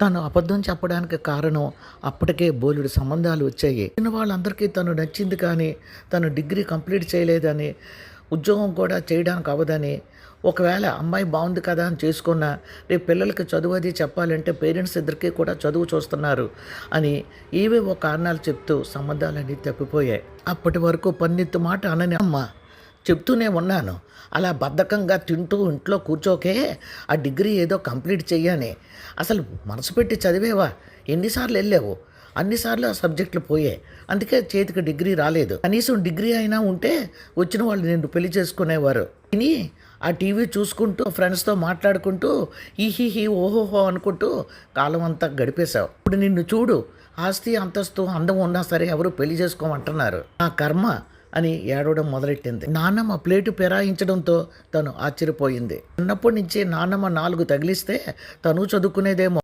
తను అబద్ధం చెప్పడానికి కారణం అప్పటికే బోలుడు సంబంధాలు వచ్చాయి. చిన్న వాళ్ళందరికీ తను నచ్చింది కానీ తను డిగ్రీ కంప్లీట్ చేయలేదని ఉద్యోగం కూడా చేయడానికి అవ్వదని ఒకవేళ అమ్మాయి బాగుంది కదా అని చేసుకున్న రేపు పిల్లలకి చదువు అది చెప్పాలంటే పేరెంట్స్ ఇద్దరికీ కూడా చదువు చూస్తున్నారు అని ఏవేవో కారణాలు చెప్తూ సంబంధాలన్నీ తప్పిపోయాయి. అప్పటి వరకు పన్నెత్తు మాట అనని అమ్మ చెప్తూనే ఉన్నాను. అలా బద్ధకంగా తింటూ ఇంట్లో కూర్చోకే ఆ డిగ్రీ ఏదో కంప్లీట్ చెయ్యానే. అసలు మనసు పెట్టి చదివేవా? ఎన్నిసార్లు వెళ్ళావు? అన్నిసార్లు ఆ సబ్జెక్టులు పోయాయి. అందుకే చేతికి డిగ్రీ రాలేదు. కనీసం డిగ్రీ అయినా ఉంటే వచ్చిన వాళ్ళు నిన్ను పెళ్ళి చేసుకునేవారు. తిని ఆ టీవీ చూసుకుంటూ ఫ్రెండ్స్తో మాట్లాడుకుంటూ ఈహీహీ ఓహోహో అనుకుంటూ కాలం అంతా గడిపేశావు. ఇప్పుడు నిన్ను చూడు. ఆస్తి అంతస్తు అందం ఉన్నా సరే ఎవరు పెళ్ళి చేసుకోమంటున్నారు? నా కర్మ అని ఏడవడం మొదలెట్టింది. నాన్నమ్మ ప్లేటు పెరాయించడంతో తను ఆశ్చర్యపోయింది. చిన్నప్పటి నుంచి నాన్నమ్మ నాలుగు తగిలిస్తే తను చదువుకునేదేమో